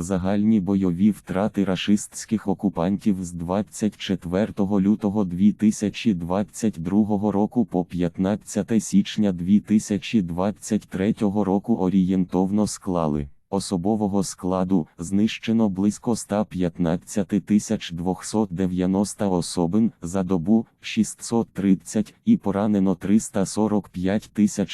Загальні бойові втрати рашистських окупантів з 24 лютого 2022 року по 15 січня 2023 року орієнтовно склали. Особового складу знищено близько 115 290 особин за добу 630 і поранено 345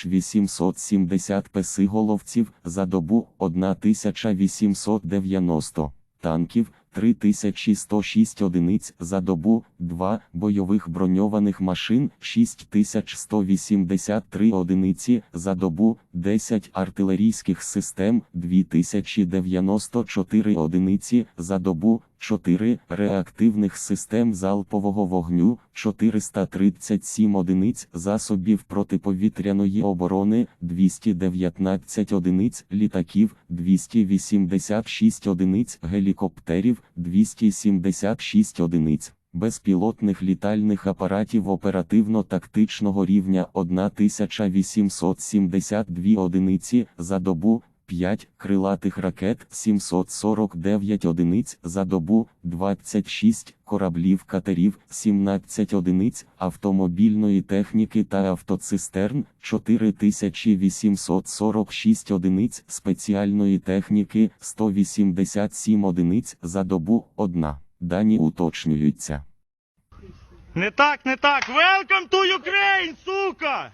870 песиголовців за добу 1890 танків 3106 одиниць за добу, 2 бойових броньованих машин 6183 одиниці за добу, 10 артилерійських систем 2094 одиниці за добу, 4 реактивних систем залпового вогню 437 одиниць засобів протиповітряної оборони 219 одиниць літаків 286 одиниць гелікоптерів 276 одиниць безпілотних літальних апаратів оперативно-тактичного рівня 1872 одиниці за добу 5 крилатих ракет 749 одиниць за добу, 26 кораблів катерів 17 одиниць автомобільної техніки та автоцистерн 4846 одиниць спеціальної техніки 187 одиниць за добу 1. Дані уточнюються. Не так, не так. Welcome to Ukraine, сука!